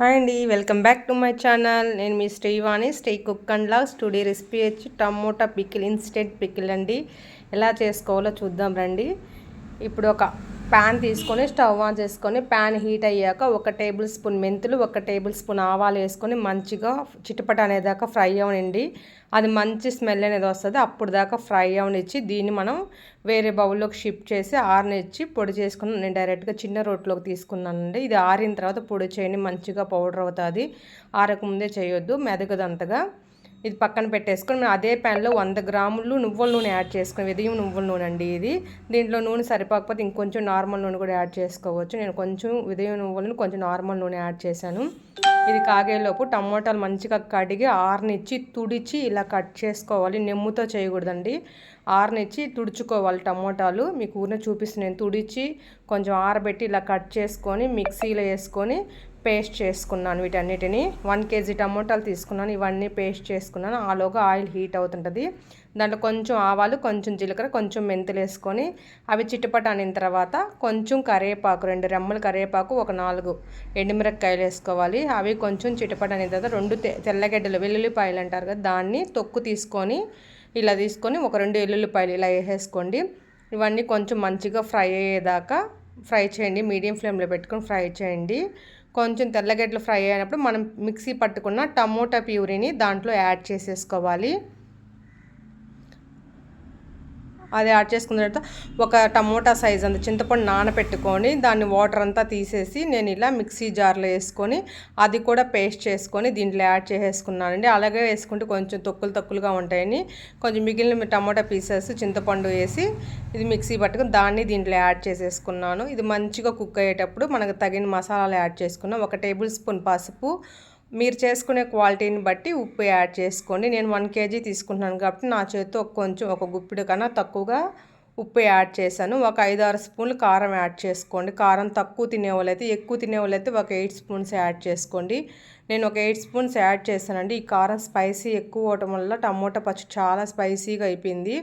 Hi అండి welcome back to my channel. నేను మీ Srivani stay cook and logs today recipe వచ్చి tomato pickle instant pickle అండి. ఎలా చేసుకోవాలో చూద్దాం రండి. ఇప్పుడు ఒక ప్యాన్ తీసుకొని స్టవ్ ఆన్ చేసుకొని ప్యాన్ హీట్ అయ్యాక ఒక టేబుల్ స్పూన్ మెంతులు ఒక టేబుల్ స్పూన్ ఆవాలు వేసుకొని మంచిగా చిటపట అనేదాకా ఫ్రై అవనండి. అది మంచి స్మెల్ అనేది వస్తుంది. అప్పుడు దాకా ఫ్రై అవనిచ్చి దీన్ని మనం వేరే బౌల్లోకి షిఫ్ట్ చేసి ఆరనిచ్చి పొడి చేసుకుని నేను డైరెక్ట్గా చిన్న రోట్లోకి తీసుకున్నానండి. ఇది ఆరిన తర్వాత పొడి చేయండి మంచిగా పౌడర్ అవుతుంది. ఆరకముందే చేయొద్దు. మెదగదంతగా ఇది పక్కన పెట్టేసుకొని మేము అదే ప్యాన్లో వంద గ్రాములు నువ్వుల నూనె యాడ్ చేసుకుని ఉదయం నువ్వుల నూనె అండి ఇది. దీంట్లో నూనె సరిపోకపోతే ఇంకొంచెం నార్మల్ నూనె కూడా యాడ్ చేసుకోవచ్చు. నేను కొంచెం ఉదయం నువ్వులను కొంచెం నార్మల్ నూనె యాడ్ చేశాను. ఇది కాగేలోపు టమోటాలు మంచిగా కడిగి ఆరనిచ్చి తుడిచి ఇలా కట్ చేసుకోవాలి. నెమ్ముతో చేయకూడదండి. ఆరనిచ్చి తుడుచుకోవాలి టమోటాలు. మీకు ఊరిని చూపిస్తున్నాను. తుడిచి కొంచెం ఆరబెట్టి ఇలా కట్ చేసుకొని మిక్సీలో వేసుకొని పేస్ట్ చేసుకున్నాను వీటన్నిటిని. వన్ కేజీ టమోటాలు తీసుకున్నాను. ఇవన్నీ పేస్ట్ చేసుకున్నాను. ఆలోగా ఆయిల్ హీట్ అవుతుంటుంది. దాంట్లో కొంచెం ఆవాలు కొంచెం జీలకర్ర కొంచెం మెంతులు వేసుకొని అవి చిట్టుపట అనిన తర్వాత కొంచెం కరివేపాకు రెండు రెమ్మలు కరివేపాకు ఒక నాలుగు ఎండుమిరపకాయలు వేసుకోవాలి. అవి కొంచెం చిట్టుపట అనిన తర్వాత రెండు తెల్లగడ్డలు వెల్లుల్లిపాయలు అంటారు కదా దాన్ని తొక్కు తీసుకొని ఇలా తీసుకొని ఒక రెండు ఎల్లుల్లిపాయలు ఇలా వేసేసుకోండి. ఇవన్నీ కొంచెం మంచిగా ఫ్రై అయ్యేదాకా ఫ్రై చేయండి. మీడియం ఫ్లేమ్లో పెట్టుకొని ఫ్రై చేయండి. కొంచెం తెల్లగడ్డలు ఫ్రై అయినప్పుడు మనం మిక్సీ పట్టుకున్న టమోటా ప్యూరీని దాంట్లో యాడ్ చేసేసుకోవాలి. అది యాడ్ చేసుకున్న తర్వాత ఒక టమోటా సైజ్ అంత చింతపండు నానబెట్టుకొని దాన్ని వాటర్ అంతా తీసేసి నేను ఇలా మిక్సీ జార్లో వేసుకొని అది కూడా పేస్ట్ చేసుకొని దీంట్లో యాడ్ చేసేసుకున్నానండి. అలాగే వేసుకుంటే కొంచెం తొక్కులు తొక్కులుగా ఉంటాయని. కొంచెం మిగిలిన టమోటా పీసెస్ చింతపండు వేసి ఇది మిక్సీ పట్టుకుని దాన్ని దీంట్లో యాడ్ చేసేసుకున్నాను. ఇది మంచిగా కుక్ అయ్యేటప్పుడు మనకు తగిన మసాలాలు యాడ్ చేసుకున్నాం. ఒక టేబుల్ స్పూన్ పసుపు మీరు చేసుకునే క్వాలిటీని బట్టి ఉప్పు యాడ్ చేసుకోండి. నేను వన్ కేజీ తీసుకుంటున్నాను కాబట్టి నా చేతితో కొంచెం ఒక గుప్పిడి కన్నా తక్కువగా ఉప్పు యాడ్ చేశాను. ఒక ఐదు ఆరు స్పూన్లు కారం యాడ్ చేసుకోండి. కారం తక్కువ తినేవాళ్ళైతే ఎక్కువ తినేవాళ్ళైతే ఒక ఎయిట్ స్పూన్స్ యాడ్ చేసుకోండి. నేను ఒక ఎయిట్ స్పూన్స్ యాడ్ చేశానండి. ఈ కారం స్పైసీ ఎక్కువ అవటం వల్ల టమోటా పచ్చి చాలా స్పైసీగా అయిపోయింది.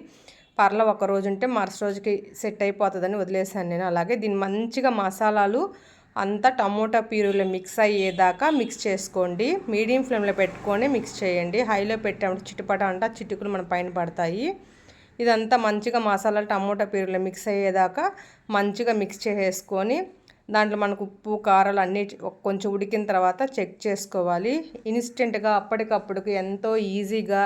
పర్ల ఒక రోజు ఉంటే మరుసటి రోజుకి సెట్ అయిపోతుందని వదిలేసాను నేను. అలాగే దీన్ని మంచిగా మసాలాలు అంతా టమోటా పీరులు మిక్స్ అయ్యేదాకా మిక్స్ చేసుకోండి. మీడియం ఫ్లేమ్లో పెట్టుకొని మిక్స్ చేయండి. హైలో పెట్టామంటే చిట్టుపట అంట చిటుకులు మన పైన పడతాయి. ఇదంతా మంచిగా మసాలా టమోటా పీరులు మిక్స్ అయ్యేదాకా మంచిగా మిక్స్ చేసేసుకొని దాంట్లో మనకు ఉప్పు కారాలు అన్నీ కొంచెం ఉడికిన తర్వాత చెక్ చేసుకోవాలి. ఇన్స్టెంట్గా అప్పటికప్పుడుకి ఎంతో ఈజీగా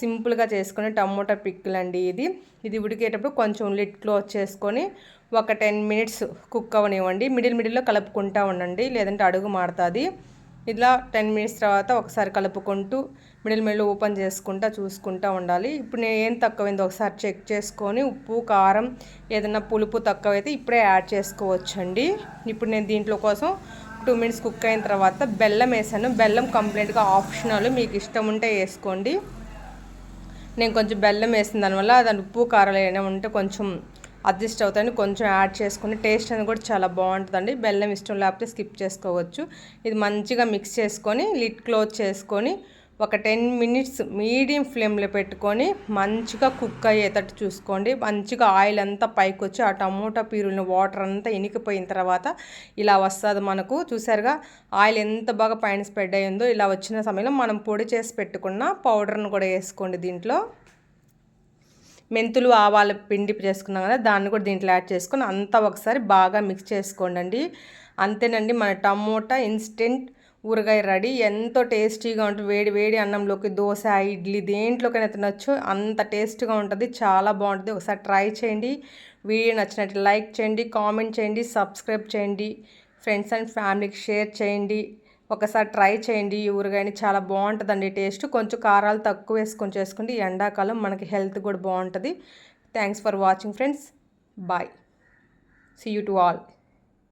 సింపుల్గా చేసుకుని టమోటా పిక్కులు అండి ఇది. ఇది ఉడికేటప్పుడు కొంచెం లిట్ క్లోజ్ చేసుకొని ఒక టెన్ మినిట్స్ కుక్ అవనివ్వండి. మిడిల్ మిడిల్లో కలుపుకుంటా ఉండండి. లేదంటే అడుగు మారుతుంది. ఇలా టెన్ మినిట్స్ తర్వాత ఒకసారి కలుపుకుంటూ మిడిల్ మిడిల్ ఓపెన్ చేసుకుంటా చూసుకుంటూ ఉండాలి. ఇప్పుడు నేను ఏం తక్కువైందో ఒకసారి చెక్ చేసుకొని ఉప్పు కారం ఏదైనా పులుపు తక్కువైతే ఇప్పుడే యాడ్ చేసుకోవచ్చండి. ఇప్పుడు నేను దీంట్లో కోసం టూ మినిట్స్ కుక్ అయిన తర్వాత బెల్లం వేసాను. బెల్లం కంప్లీట్గా ఆప్షనల్. మీకు ఇష్టం ఉంటే వేసుకోండి. నేను కొంచెం బెల్లం వేసిన దానివల్ల దాని ఉప్పు కారాలు ఏమైనా ఉంటే కొంచెం అడ్జస్ట్ అవుతాయని కొంచెం యాడ్ చేసుకుని టేస్ట్ అనేది కూడా చాలా బాగుంటుందండి. బెల్లం ఇష్టం లేకపోతే స్కిప్ చేసుకోవచ్చు. ఇది మంచిగా మిక్స్ చేసుకొని లిడ్ క్లోజ్ చేసుకొని ఒక టెన్ మినిట్స్ మీడియం ఫ్లేమ్లో పెట్టుకొని మంచిగా కుక్ అయ్యేటట్టు చూసుకోండి. మంచిగా ఆయిల్ అంతా పైకి వచ్చి ఆ టమోటా పీరులను వాటర్ అంతా ఇనికిపోయిన తర్వాత ఇలా వస్తుంది మనకు. చూసారుగా ఆయిల్ ఎంత బాగా పైన స్ప్రెడ్ అయ్యిందో ఇలా వచ్చిన సమయంలో మనం పొడి చేసి పెట్టుకున్న పౌడర్ను కూడా వేసుకోండి దీంట్లో. మెంతులు ఆవాల పిండి చేసుకున్నాం కదా దాన్ని కూడా దీంట్లో యాడ్ చేసుకొని అంతా ఒకసారి బాగా మిక్స్ చేసుకోండి అంతేనండి మన టమోటా ఇన్స్టెంట్ ఊరగాయ రెడీ. ఎంతో టేస్టీగా ఉంటుంది. వేడి వేడి అన్నంలోకి దోశ ఇడ్లీ దేంట్లోకైనా తినొచ్చు. అంత టేస్ట్గా ఉంటుంది. చాలా బాగుంటుంది. ఒకసారి ట్రై చేయండి. వీడియో నచ్చినట్టు లైక్ చేయండి కామెంట్ చేయండి సబ్స్క్రైబ్ చేయండి. ఫ్రెండ్స్ అండ్ ఫ్యామిలీకి షేర్ చేయండి. ఒకసారి ట్రై చేయండి. ఈ ఊరగాయని చాలా బాగుంటుందండి టేస్ట్. కొంచెం కారాలు తక్కువ వేసుకొని చేసుకోండి. ఎండాకాలం మనకి హెల్త్ కూడా బాగుంటుంది. Thanks for watching friends. Bye. See you to all